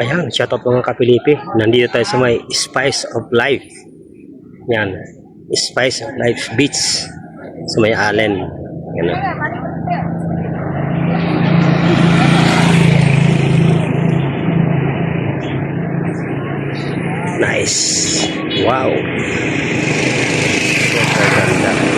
Ayan, shout out mga kapilipi. Nandito tayo sa may Spice of Life. Yan. Spice of Life Beach. Sa may Allen. Yan. Nice. Wow. Super ganda.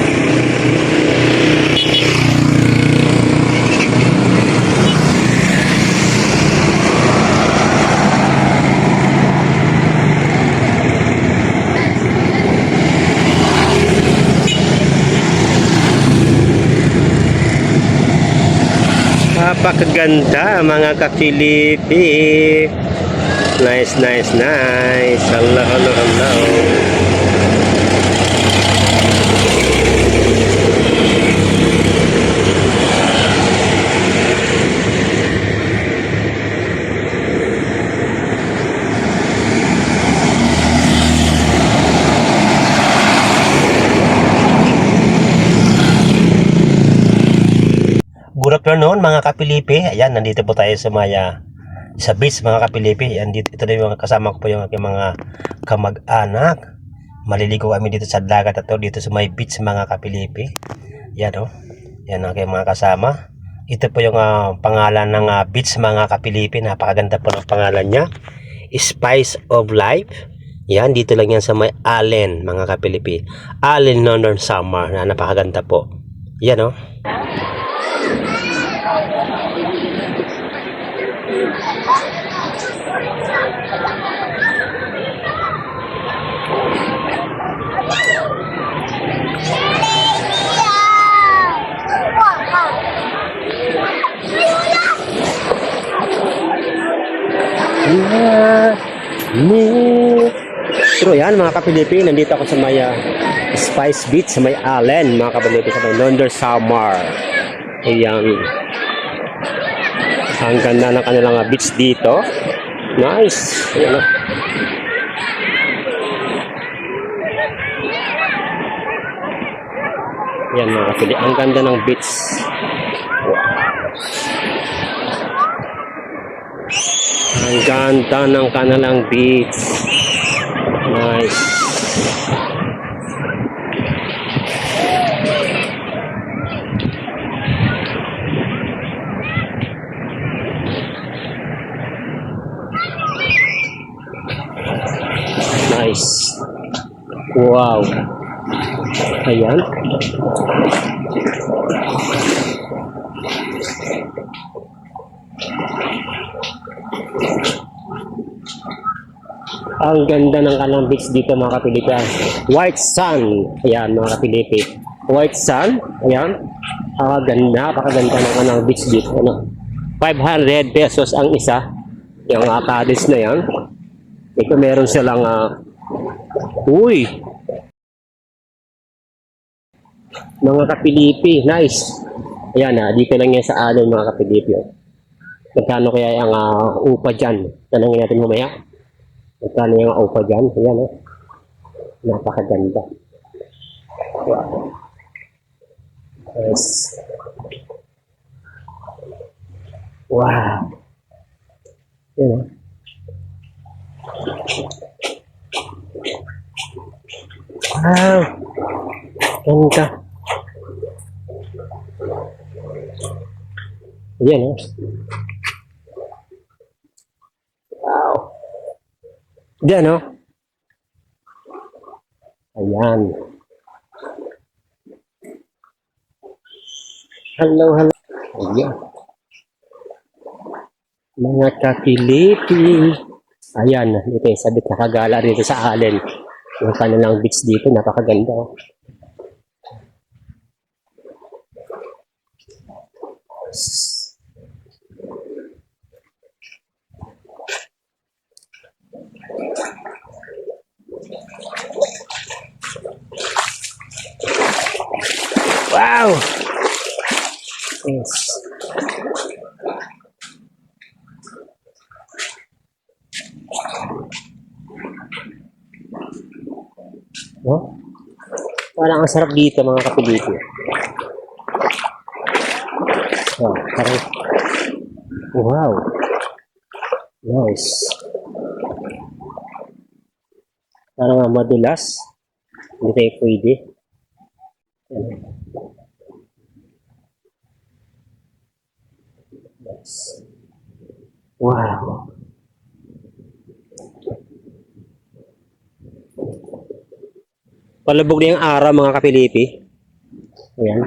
Napakaganda mga kakilipi. Nice, nice, nice. Hello, hello, hello. Afternoon mga kapilipi. Ayan, nandito po tayo sa Maya sa beach mga kapilipi. Ayan, dito, ito na yung kasama ko po yung aking mga kamag-anak. Maliligo kami dito sa dagat at dito sa may beach mga kapilipi. Yan o. Oh. Yan ang aking mga kasama. Ito po yung ah, pangalan ng ah, beach mga kapilipi. Napakaganda po ng pangalan niya. Spice of Life. Yan, dito lang yan sa may Allen mga kapilipi. Allen Northern Summer. Na napakaganda po. Yan o. Oh. Yeah, me. Pero yan mga kapilipi, nandito ako sa may ah, Spice Beach, sa may Allen, mga kapilipi, sa may London Summer. Ayan. Ang ganda ng kanilang ah, beach dito. Nice. Ayan oh. Yan mga kapili. Ang ganda ng beach. Ang ganda ng kanilang beach. Nice. Nice. Wow. Ayan. Ang ganda ng kanang beach dito mga kapilipian. White sun. Ayan mga kapilipi. White sun. Ayan. Ang ganda. Pakaganda ng kanang beach dito. Ano? 500 pesos ang isa. Yung uh, na yan. Ito meron silang uh, Uy! Mga kapilipi. Nice. Ayan ah. Dito lang yan sa alon mga kapilipi. Oh. Magkano kaya ang uh, upa dyan? Tanongin natin mamaya. Magkano yung upa dyan? Ayan oh. Napakaganda. Wow. Yes. Wow. Yan oh. Wow. Ganda. Ayan oh. Wow. Diyan, no? Ayan. Hello, hello. Ayan. Mga kakilipi. Ayan, dito yung sabit na kagala dito sa Allen. Yung kanilang beach dito, napakaganda. Wow! Yes. Parang ang sarap dito mga kapilito. Oh, parang wow. Nice. Parang madulas. Hindi tayo pwede. Palubog na yung araw mga kapilipi. Ayan.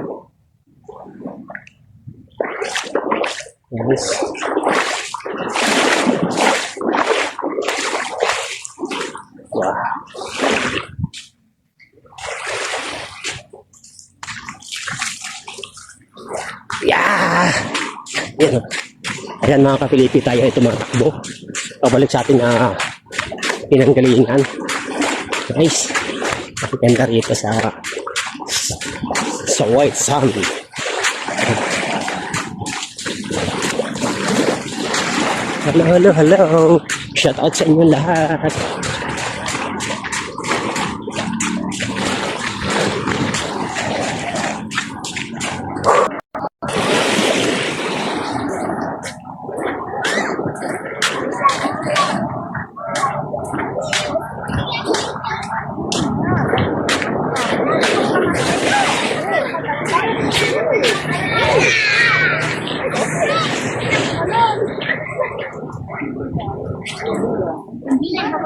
Nice. Wow. Yeah! Ayan. Ayan mga kapilipi tayo ito mga takbo. Pabalik sa ating uh, pinanggalingan. Nice. Ganda rito sa sa White Sand. Hello, hello, hello. Shout out sa inyo lahat.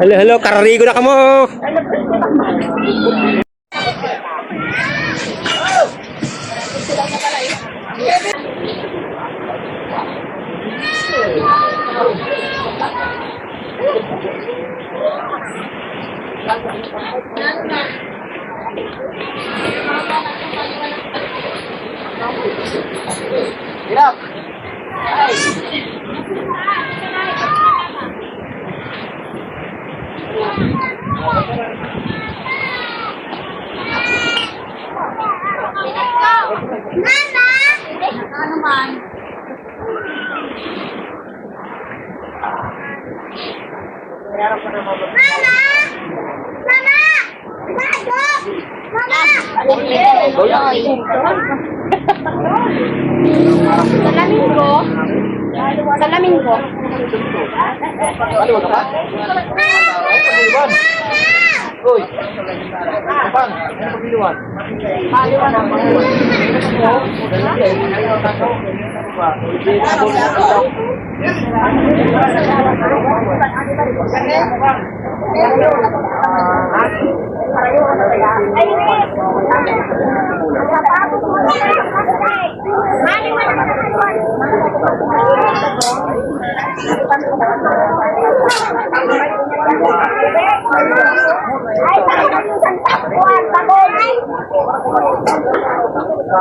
Hello, hello. Kararigo na Get up. Hey. Mama! Ano naman? Mama! Mama! Bago! Mama! Mama! Salamin ko. Salamin ko. Uy, kapang, ano pagbiluan? Maliwan ako. Ay,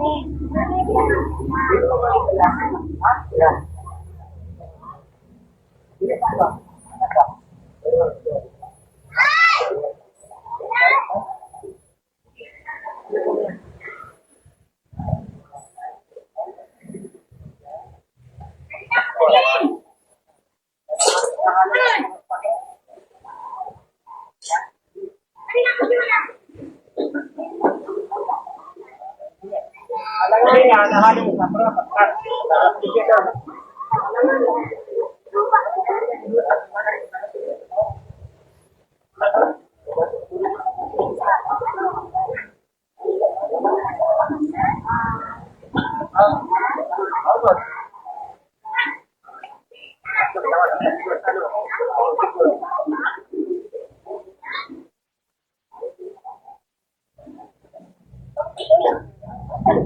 Amen. hanya hari,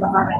ba kami?